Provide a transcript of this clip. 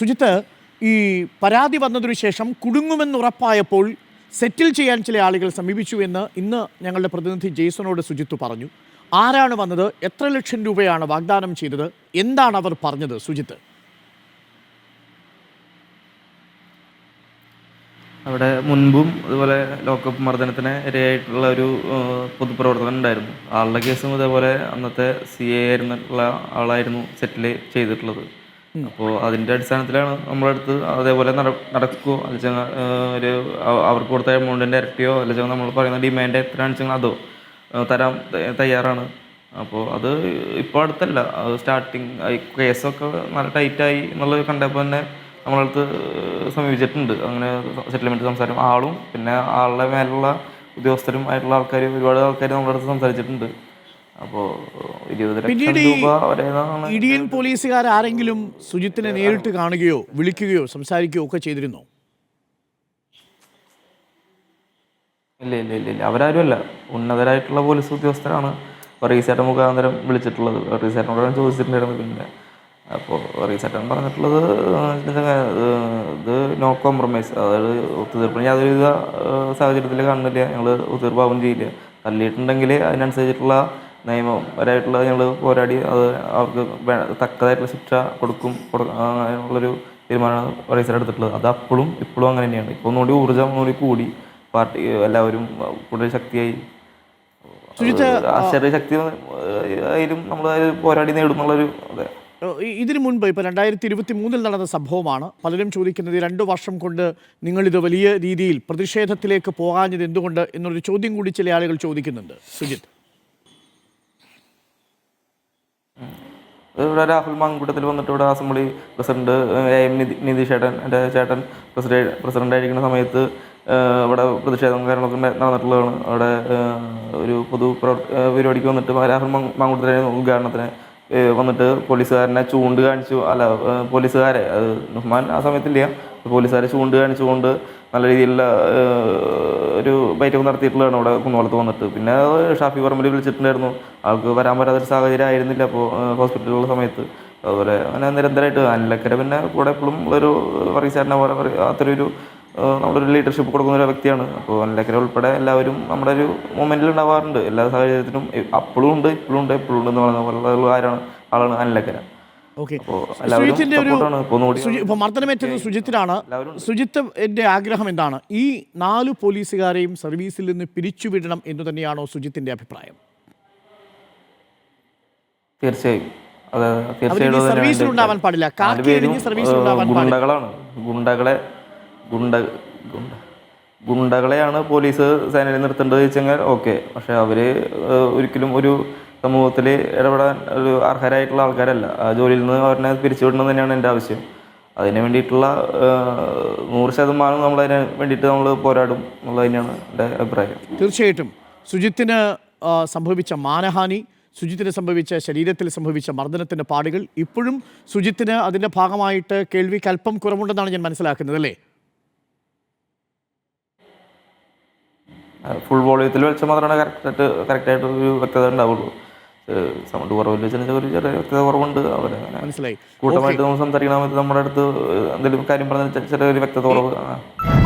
സുജിത്ത് ഈ പരാതി വന്നതിനു ശേഷം കുടുങ്ങുമെന്നുറപ്പായപ്പോൾ സെറ്റിൽ ചെയ്യാൻ ചില ആളുകൾ സമീപിച്ചു എന്ന് ഇന്ന് ഞങ്ങളുടെ പ്രതിനിധി ജെയ്സണോട് സുജിത്ത് പറഞ്ഞു. ആരാണ് വന്നത്? എത്ര ലക്ഷം രൂപയാണ് വാഗ്ദാനം ചെയ്തത്? എന്താണ് അവർ പറഞ്ഞത്? സുജിത്ത്. അവിടെ മുൻപും അതുപോലെ ലോക്കപ്പ് മർദ്ദനത്തിന് ഇരയായിട്ടുള്ള ഒരു പൊതുപ്രവർത്തനം ഉണ്ടായിരുന്നു. ആളുടെ കേസും ഇതേപോലെ അന്നത്തെ സി എ ആയിരുന്നുള്ള ആളായിരുന്നു സെറ്റിൽ ചെയ്തിട്ടുള്ളത്. അപ്പോൾ അതിന്റെ അടിസ്ഥാനത്തിലാണ് നമ്മുടെ അടുത്ത് അതേപോലെ നട നടക്കുമോ അല്ലെങ്കിൽ ഒരു അവ- അവർക്ക് കൊടുത്ത എമൗണ്ടിന്റെ ഇരട്ടിയോ അല്ലെങ്കിൽ നമ്മൾ പറയുന്ന ഡിമാൻഡ് എത്രയാണെന്ന് വെച്ചാൽ അതോ തരാൻ തയ്യാറാണ്. അപ്പോൾ അത് ഇപ്പോൾ അടുത്തല്ല. അത് സ്റ്റാർട്ടിങ് കേസൊക്കെ നല്ല ടൈറ്റായി എന്നുള്ളത് കണ്ടപ്പോൾ തന്നെ നമ്മളടുത്ത് സമീപിച്ചിട്ടുണ്ട്. അങ്ങനെ സെറ്റിൽമെന്റ് സംസാരം. ആളും പിന്നെ ആളുടെ മേലുള്ള ഉദ്യോഗസ്ഥരും ആയിട്ടുള്ള ആൾക്കാർ ഒരുപാട് ആൾക്കാർ നമ്മളടുത്ത് സംസാരിച്ചിട്ടുണ്ട്. അപ്പോൾ ഇരുപത് ലക്ഷം രൂപ ഇടിയൻ പോലീസുകാർ ആരെങ്കിലും സുജിത്തിനെ നേരിട്ട് കാണുകയോ വിളിക്കുകയോ സംസാരിക്കുകയോ ഒക്കെ ചെയ്തിരുന്നോ? ഇല്ല ഇല്ല ഇല്ല ഇല്ല. അവരാരും അല്ല. ഉന്നതരായിട്ടുള്ള പോലീസ് ഉദ്യോഗസ്ഥരാണ്. റീസേട്ടൻ മുഖാന്തരം വിളിച്ചിട്ടുള്ളത്. റീസേട്ടനോടാണ് ചോദിച്ചിട്ടുണ്ടായിരുന്നു പിന്നെ. അപ്പോൾ റീസേട്ടൻ പറഞ്ഞിട്ടുള്ളത് ഇത് നോ കോംപ്രമൈസ് അതായത് ഒത്തുതീർപ്പിന് യാതൊരുവിധ സാഹചര്യത്തിൽ കാണുന്നില്ല. ഞങ്ങൾ ഒത്തുതീർപ്പാവും ചെയ്യില്ല. തല്ലിയിട്ടുണ്ടെങ്കിൽ അതിനനുസരിച്ചിട്ടുള്ള നിയമപരമായിട്ടുള്ള ഞങ്ങൾ പോരാടി അത് അവർക്ക് തക്കതായിട്ടുള്ള ശിക്ഷ കൊടുക്കും അങ്ങനെയുള്ളൊരു തീരുമാനമാണ് റീസേറ്റ് എടുത്തിട്ടുള്ളത്. അത് അപ്പോഴും ഇപ്പോഴും അങ്ങനെ തന്നെയാണ്. ഇപ്പോൾ ഒന്നുകൂടി ഊർജം ഒന്നുകൂടി കൂടി പാർട്ടി എല്ലാവരും കൂടുതൽ ശക്തിയായി. ആശ്ചര്യ ശക്തി ആയാലും നമ്മൾ പോരാടി നേടുന്നുള്ളൊരു അതെ. ഇതിനു മുൻപ് ഇപ്പോൾ രണ്ടായിരത്തി ഇരുപത്തി മൂന്നിൽ നടന്ന സംഭവമാണ്. പലരും ചോദിക്കുന്നത് ഈ രണ്ട് വർഷം കൊണ്ട് നിങ്ങളിത് വലിയ രീതിയിൽ പ്രതിഷേധത്തിലേക്ക് പോകാഞ്ഞത് എന്തുകൊണ്ട് എന്നൊരു ചോദ്യം കൂടി ചില ആളുകൾ ചോദിക്കുന്നുണ്ട്. സുജിത്ത് ഇവിടെ രാഹുൽ മാങ്കൂട്ടത്തിൽ വന്നിട്ട് ഇവിടെ assembly president A M Nitheesh ചേട്ടൻ എന്റെ ചേട്ടൻ പ്രസിഡന്റ് ആയിരിക്കുന്ന സമയത്ത് ഇവിടെ പ്രതിഷേധം കാര്യങ്ങളൊക്കെ നടന്നിട്ടുള്ളതാണ്. അവിടെ ഒരു പൊതു പരിപാടിക്ക് വന്നിട്ട് രാഹുൽ മാങ്- മാങ്കൂട്ടത്തിന്റെ ഉദ്ഘാടനത്തിന് വന്നിട്ട് പോലീസുകാരനെ ചൂണ്ട് കാണിച്ചു. അല്ല പോലീസുകാരെ അത് നുഹ്മാൻ ആ സമയത്തില്ല. പോലീസുകാരെ ചൂണ്ട് കാണിച്ചുകൊണ്ട് നല്ല രീതിയിലുള്ള ഒരു ബൈറ്റൊക്കെ നടത്തിയിട്ടുള്ളതാണ് അവിടെ കുന്നോളത്ത് വന്നിട്ട്. പിന്നെ ഷാഫി പറമ്പിൽ വിളിച്ചിട്ടുണ്ടായിരുന്നു. ആൾക്ക് വരാൻ പറ്റാത്തൊരു സാഹചര്യം ആയിരുന്നില്ല അപ്പോൾ ഹോസ്പിറ്റലിലുള്ള സമയത്ത്. അതുപോലെ അങ്ങനെ നിരന്തരമായിട്ട് അനിലക്കര പിന്നെ കൂടെ എപ്പോഴും ഒരു പറീസാറിനെ പോലെ അത്രയൊരു ഒരു ലീഡർഷിപ്പ് കൊടുക്കുന്ന ഒരു വ്യക്തിയാണ്. അപ്പോൾ അനിലക്കര ഉൾപ്പെടെ എല്ലാവരും നമ്മുടെ ഒരു മൊമെന്റിൽ ഉണ്ടാവാറുണ്ട്. എല്ലാ സാഹചര്യത്തിലും അപ്പോഴും ഉണ്ട് ഇപ്പോഴും ഉണ്ട് എപ്പോഴും ഉണ്ട് എന്ന് പറയുന്ന പോലുള്ള ആരാണ്? ആളാണ് അനിലക്കര. സുജിത്തിന്റെ ഒരു ഇപ്പൊ മർദ്ദനമേറ്റത് സുജിത്തിനാണ്. സുജിത്ത് എന്റെ ആഗ്രഹം എന്താണ്? ഈ നാല് പോലീസുകാരെയും സർവീസിൽ നിന്ന് പിരിച്ചുവിടണം എന്ന് തന്നെയാണോ സുജിത്തിന്റെ അഭിപ്രായം? തീർച്ചയായും. സർവീസിൽ ഉണ്ടാവാൻ പാടില്ല. സർവീസിൽ ഉണ്ടാവാൻ ഗുണ്ടകളാണ്. ഗുണ്ടകളെ ഗുണ്ട ഗുണ്ട ഗുണ്ടകളെയാണ് പോലീസ് സേനയിൽ നിർത്തേണ്ടത് വെച്ചെങ്കിൽ ഓക്കെ. പക്ഷെ അവർ ഒരിക്കലും ഒരു സമൂഹത്തിൽ ഇടപെടാൻ ഒരു അർഹരായിട്ടുള്ള ആൾക്കാരല്ല. ആ ജോലിയിൽ നിന്ന് അവരെ പിരിച്ചുവിടണം തന്നെയാണ് എന്റെ ആവശ്യം. അതിന് വേണ്ടിയിട്ടുള്ള നൂറ് ശതമാനം നമ്മളതിന് വേണ്ടിയിട്ട് നമ്മൾ പോരാടും എന്നുള്ളത് തന്നെയാണ് എന്റെ അഭിപ്രായം. തീർച്ചയായിട്ടും. സുജിത്തിന് സംഭവിച്ച മാനഹാനി സുജിത്തിന് സംഭവിച്ച ശരീരത്തിൽ സംഭവിച്ച മർദ്ദനത്തിന്റെ പാടുകൾ ഇപ്പോഴും സുജിത്തിന് അതിന്റെ ഭാഗമായിട്ട് കേൾവിക്ക് അല്പം കുറവുണ്ടെന്നാണ് ഞാൻ മനസ്സിലാക്കുന്നത് അല്ലേ? ഫുൾ വോളിയത്തിൽ വെച്ചാൽ മാത്രമാണ് കറക്റ്റായിട്ട് കറക്റ്റായിട്ട് ഒരു വ്യക്തത ഉണ്ടാവുള്ളൂ. സൗണ്ട് വെച്ചാൽ ഒരു ചെറിയ വ്യക്തത കുറവുണ്ട്. അവരങ്ങനെ മനസ്സിലായി. കൂട്ടമായിട്ട് നമ്മൾ സംസാരിക്കുന്ന സമയത്ത് നമ്മുടെ അടുത്ത് എന്തെങ്കിലും കാര്യം പറഞ്ഞാൽ ചെറിയൊരു വ്യക്തത കുറവ്.